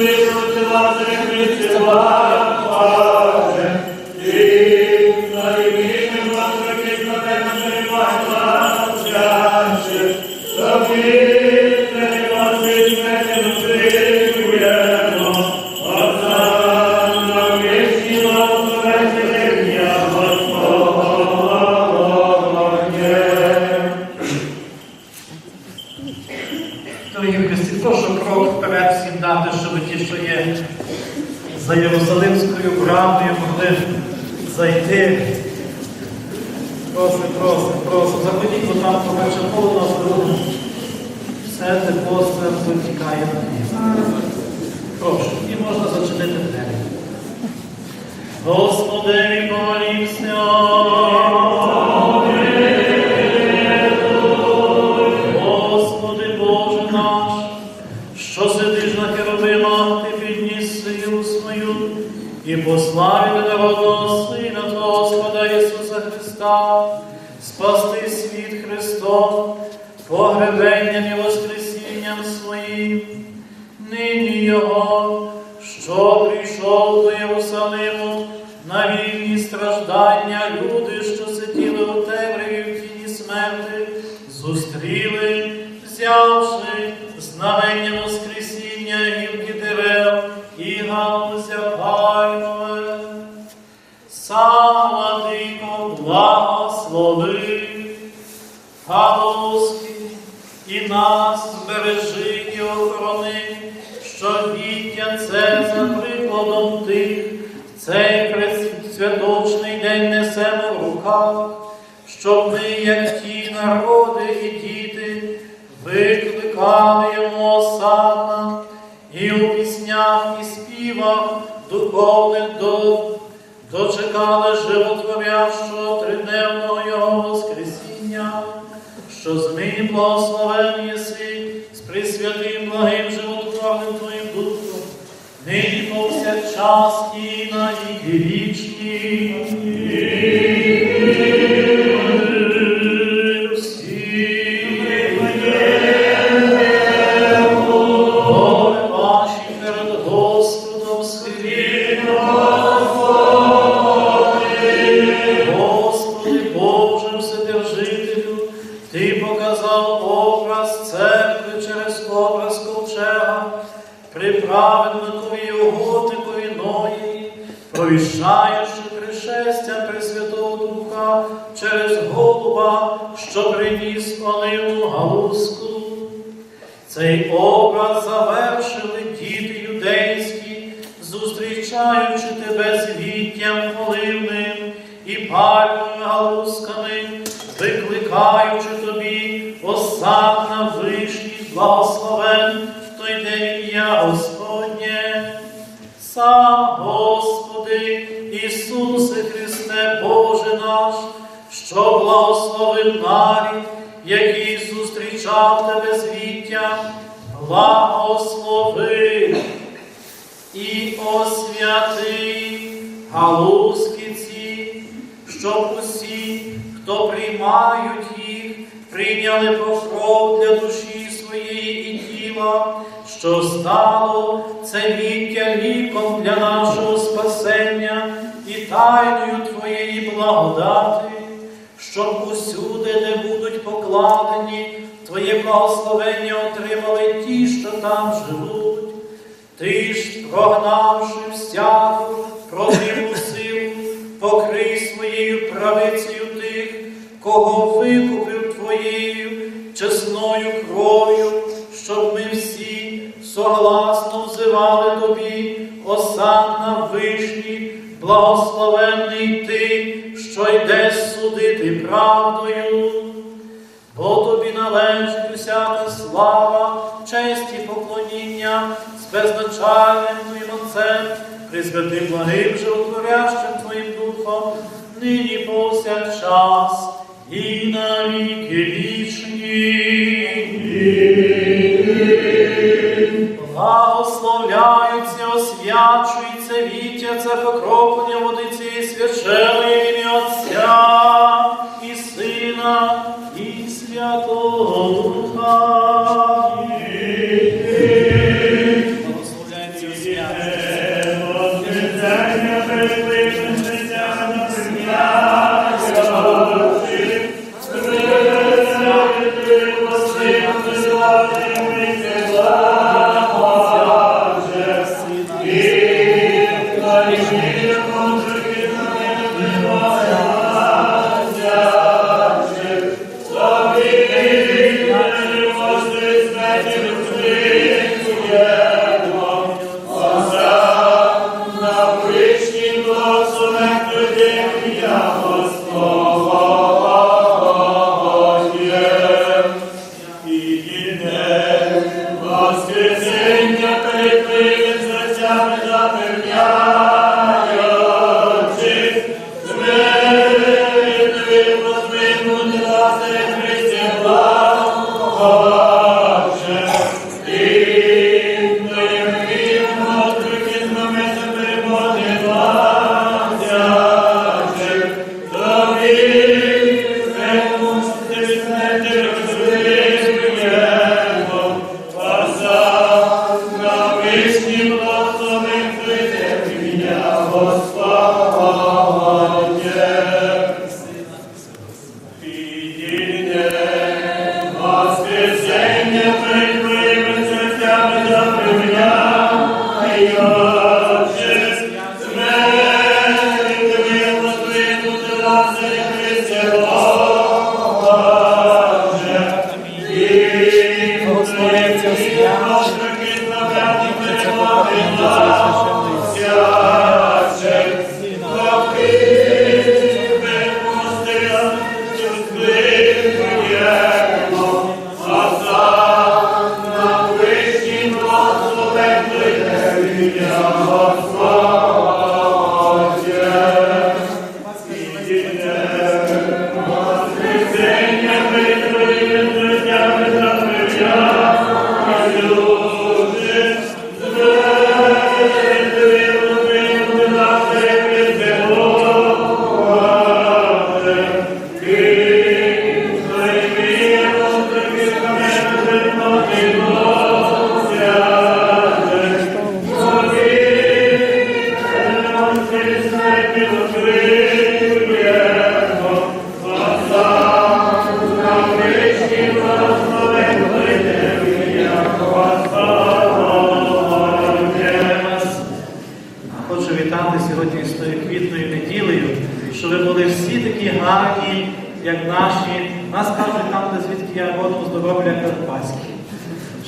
Дорогі за Єрусалимською брамою, могли зайти. Прошу, прошу, прошу. Заходіть, бо там побачив повно дорогу. Все це постріл тікає на місце. Прошу, і можна зачинити двері. Господи, помолімся. І послав від Сина Господа Ісуса Христа, спасти світ Христом, погребенням і воскресінням своїм, нині Його, що прийшов до Єрусалиму на вільні страждання, люди, що сиділи у темряві в тіні смерти, зустріли, взявши знамення Воскресіння нас збережи і охорони, що віття це за прикладом тих, цей святочний день несемо в руках, щоб ми, як ті народи і діти, викликали йому осанна, і у піснях і співах духовних до, дочекали животворящого тридневного його Воскресіння, що змій благословен єси з присвятим благим животворним Твоїм Духом, нині повсякчас і на віки вічні. Приправедникові його Ної, провіщаючи пришестя Пресвятого Духа через голуба, що приніс оливну галузку. Цей образ завершили діти юдейські, зустрічаючи тебе з віттям оливним і пальмовими галузками, викликаючи тобі осанна вишній і освяти галузки ці, щоб усі, хто приймають їх, прийняли покров для душі своєї і тіла, що стало це віття ліком для нашого спасення і тайною Твоєї благодати, щоб усюди, де будуть покладені, Твоє благословення отримали ті, що там живуть. Ти прогнавши всяку противну силу, покрий своєю правицею тих, кого викупив Твоєю чесною кров'ю, щоб ми всі согласно взивали Тобі, осанна вишні, благословенний Ти, що йдеш судити правдою. Бо тобі належить усяка слава, честь і поклоніння безначальним Твоїм Отцем, присвятим благим животворящим Твоїм Духом, нині повсякчас і на віки вічні. Благословляються, освячується, вітяться покроплення води цієї священої освячується. Воскресення Хочу сьогодні з тою квітною неділею, що ви були всі такі гарні, як наші. Нас кажуть там, де звідки я родом здоров'я Карпатські.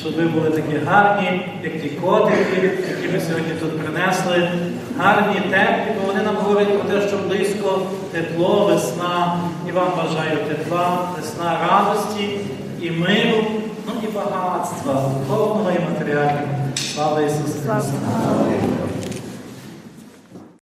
Щоб ви були такі гарні, як ті котики, які ми сьогодні тут принесли. Гарні, теплі, бо вони нам говорять про те, що близько тепло, весна. І вам бажаю тепла, весна радості і миру, ну і багатства, духовного і матеріального. Слава Ісусу Христу!